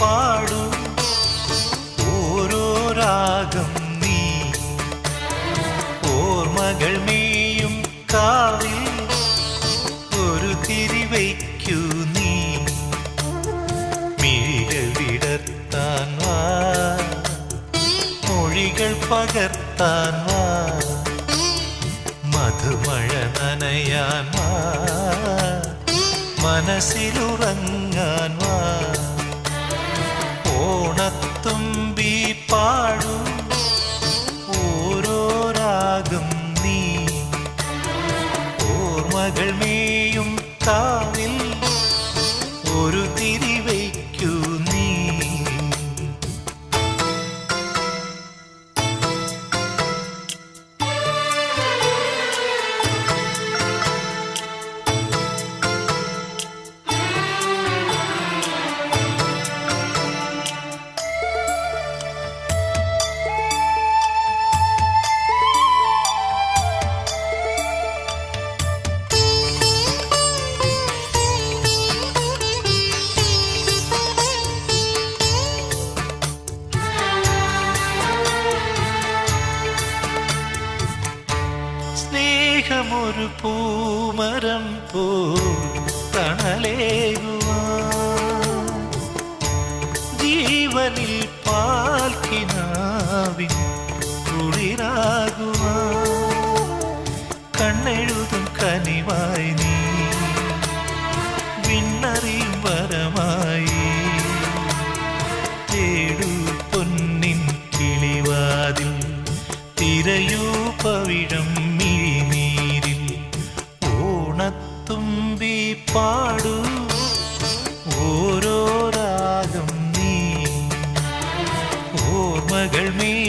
പാടൂ. ഓരോ രാഗം നീ. ഓർമ്മകൾ മേയും കാവിൽ ഒരു തിരിവയ്ക്കൂ നീ. മിഴികൾ വാ. മൊഴികൾ പകർത്താൻ വാ. മധുമഴ നനയാൻ വാ. ഓർമ്മകൾ മേയും താവിൽ. ഒരു തിരിവയ്ക്കൂ സ്നേഹമൊരു പൂമരം പോ ജീവനിൽ പാൽക്കിനാവിൻ കുളിരാകുവാ കണ്ണെഴുതും കനിവായി നീ വിണ്ണറിയും ഓർമ്മകൾ മേയും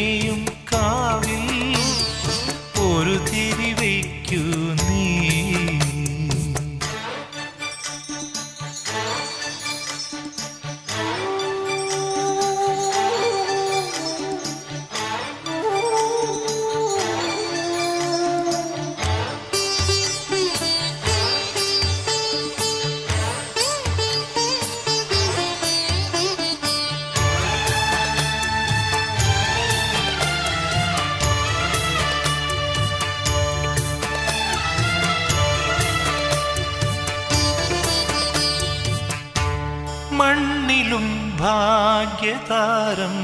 ഭാഗ്യതാരം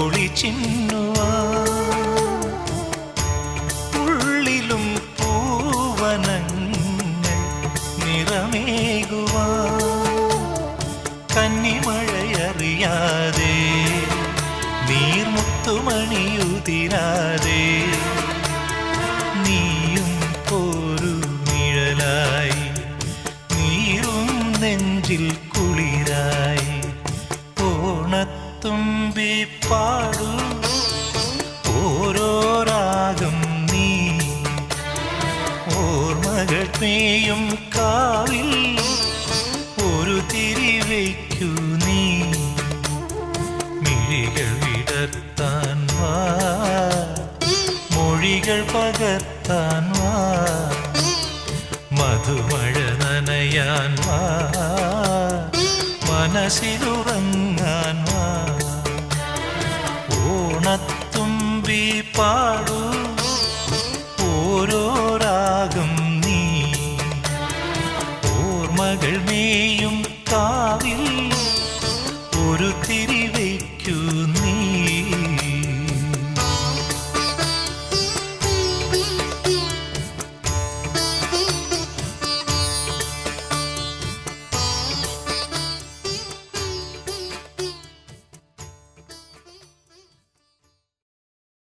ഒളിച്ചിന്നുവാ ഓണത്തുമ്പി പാടൂ ഓരോ രാഗം നീ. ഓർമ്മകൾ നീയും കാവിൽ. ഒരു തിരിവയ്ക്കു നീ. മിഴികൾ വിടർത്താൻ വാ. മൊഴികൾ പകർത്താൻ വാ. മധുമഴ നനയാൻ വാ. മനസ്സിലുറങ്ങാൻ വാ. பா